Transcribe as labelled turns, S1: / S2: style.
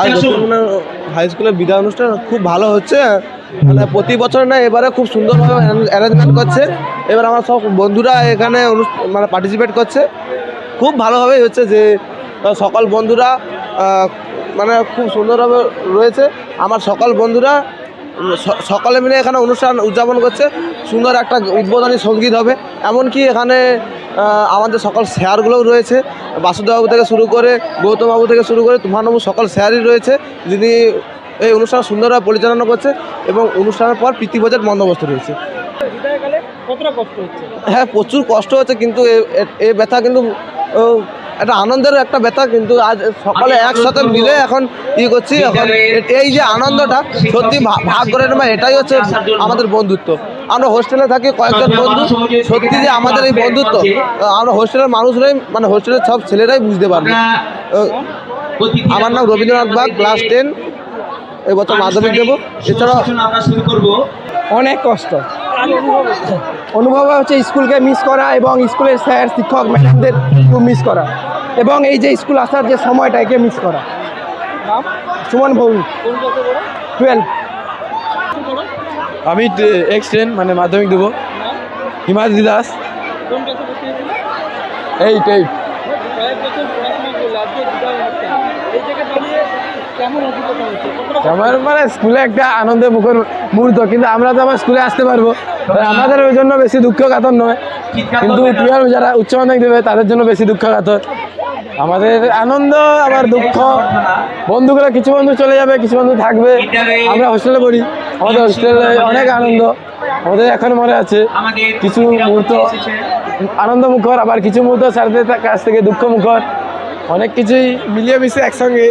S1: আর মানে হাই স্কুলের বিদায় অনুষ্ঠান খুব ভালো হচ্ছে মানে প্রতি বছর না এবারে খুব সুন্দরভাবে অ্যারেঞ্জমেন্ট করছে। এবার আমার সব বন্ধুরা এখানে মানে পার্টিসিপেট করছে। খুব ভালোভাবেই হচ্ছে যে সকল বন্ধুরা মানে খুব সুন্দরভাবে রয়েছে। আমার সকল বন্ধুরা সকলে মিলে এখানে অনুষ্ঠান উদযাপন করছে। সুন্দর একটা উদ্বোধনী সংগীত হবে। এমনকি এখানে আমাদের সকল স্যারগুলোও রয়েছে। বাসুদেববাবু থেকে শুরু করে গৌতমবাবু থেকে শুরু করে তুফানবাবু সকল স্যারই রয়েছে যিনি এই অনুষ্ঠান সুন্দরভাবে পরিচালনা করছে এবং অনুষ্ঠানের পর প্রীতিভোজের বন্দোবস্ত রয়েছে। হ্যাঁ প্রচুর কষ্ট হচ্ছে কিন্তু এ- ব্যথা কিন্তু একটা আনন্দের একটা ব্যথা কিন্তু আজ সকালে একসাথে মিলে এখন ই করছি। এখন এই যে আনন্দটা সত্যি ভাগ করে নেওয়া এটাই হচ্ছে আমাদের বন্ধুত্ব। আমরা হোস্টেলে থাকি কয়েকজন বন্ধু। সত্যি যে আমাদের এই বন্ধুত্ব আমরা হোস্টেলের মানুষরাই মানে হোস্টেলের সব ছেলেরাই বুঝতে পারবে। আমার নাম রবীন্দ্রনাথ বাগ ক্লাস টেন এবছর মাধ্যমিক দেবো। এছাড়া
S2: আমরা শুরু করব।
S3: অনেক কষ্ট। অনুভব হচ্ছে স্কুলকে মিস করা এবং স্কুলের স্যার শিক্ষক ম্যাডামদের খুব মিস করা। এবং এই যে স্কুল আসার যে সময়টা একে মিস করা। সুমন ভৌমিক টুয়েলভ
S4: আমি এক্স টেন মানে মাধ্যমিক দেবো। হিমাদ্রি দাস। এইট এইট আমার মানে স্কুলে একটা আনন্দের মুখর মুহূর্ত কিন্তু আমরা তো আমার স্কুলে আসতে পারব। তাই আমাদের ওই জন্য বেশি দুঃখ কাতর নয় কিন্তু টুয়েলভ যারা উচ্চ মাধ্যমিক দেবে তাদের জন্য বেশি দুঃখ কাতর আমাদের আনন্দ, আবার দুঃখ। বন্ধুগুলো, কিছু বন্ধু চলে যাবে, কিছু বন্ধু থাকবে। আমরা হোস্টেলে পড়ি। আমাদের হোস্টেলে অনেক আনন্দ। আমাদের এখন মনে আছে, কিছু মুহূর্ত আনন্দ মুখর আবার কিছু মুহূর্ত স্যারদের কাছ থেকে দুঃখ মুখর অনেক কিছুই মিলিয়ে মিশে একসঙ্গে।